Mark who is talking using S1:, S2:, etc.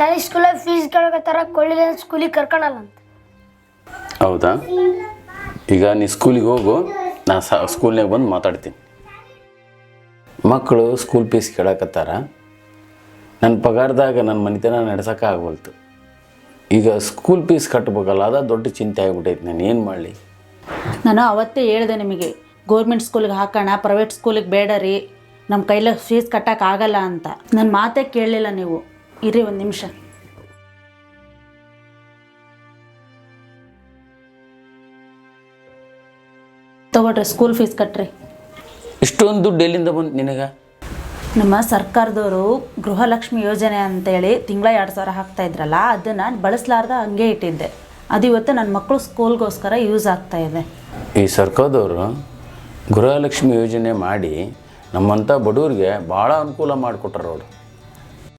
S1: ನನಗೆ school fees ಕೇಳಕತ್ತಾರ ಕೊಳ್ಳಿಲ್ಲ ಸ್ಕೂಲಿಗೆ ಕರ್ಕೊಳಲ್ಲ ಅಂತ.
S2: ಹೌದಾ? ಈಗ ನೀ ಸ್ಕೂಲಿಗೆ ಹೋಗು ನಾ ಸ ಸ್ಕೂಲ್ನಾಗ ಬಂದು ಮಾತಾಡ್ತೀನಿ. ಮಕ್ಕಳು ಸ್ಕೂಲ್ ಫೀಸ್ ಕೇಳಕತ್ತಾರ. ನನ್ನ ಪಗಾರದಾಗ ನನ್ನ ಮನೆತನ ನಡ್ಸೋಕೆ ಆಗ್ವಲ್ತು. ಈಗ ಸ್ಕೂಲ್ ಫೀಸ್ ಕಟ್ಬೇಕಲ್ಲ ಅದ ದೊಡ್ಡ ಚಿಂತೆ ಆಗಿಬಿಟ್ಟೈತೆ ನಾನು. ಏನು ಮಾಡಲಿ?
S3: ನಾನು ಅವತ್ತೇ ಹೇಳಿದೆ ನಿಮಗೆ ಗೌರ್ಮೆಂಟ್ ಸ್ಕೂಲಿಗೆ ಹಾಕೋಣ ಪ್ರೈವೇಟ್ ಸ್ಕೂಲಿಗೆ ಬೇಡ ರೀ. ನಮ್ಮ ಕೈಲ ಫೀಸ್ ಕಟ್ಟಕ್ಕೆ ಆಗಲ್ಲ ಅಂತ. ನನ್ನ ಮಾತೇ ಕೇಳಲಿಲ್ಲ ನೀವು. ಇರಿ ಒಂದು ನಿಮಿಷ. ತಗೊಳ್ರಿ ಸ್ಕೂಲ್ ಫೀಸ್ ಕಟ್ರಿ.
S2: ಇಷ್ಟೊಂದು ದುಡ್ಡು ಎಲ್ಲಿಂದ ಬಂತು ನಿನಗೆ?
S3: ನಮ್ಮ ಸರ್ಕಾರದವರು ಗೃಹಲಕ್ಷ್ಮಿ ಯೋಜನೆ ಅಂತೇಳಿ ತಿಂಗಳ ಎರಡು ಸಾವಿರ ಹಾಕ್ತಾ ಇದ್ರಲ್ಲ ಅದನ್ನು ಬಳಸಲಾರ್ದ ಹಂಗೆ ಇಟ್ಟಿದ್ದೆ. ಅದು ಇವತ್ತು ನನ್ನ ಮಕ್ಕಳು ಸ್ಕೂಲ್ಗೋಸ್ಕರ ಯೂಸ್ ಆಗ್ತಾ ಇದೆ.
S2: ಈ ಸರ್ಕಾರದವರು ಗೃಹಲಕ್ಷ್ಮಿ ಯೋಜನೆ ಮಾಡಿ ನಮ್ಮಂಥ ಬಡವ್ರಿಗೆ ಭಾಳ ಅನುಕೂಲ ಮಾಡಿಕೊಟ್ರು ಅವರು.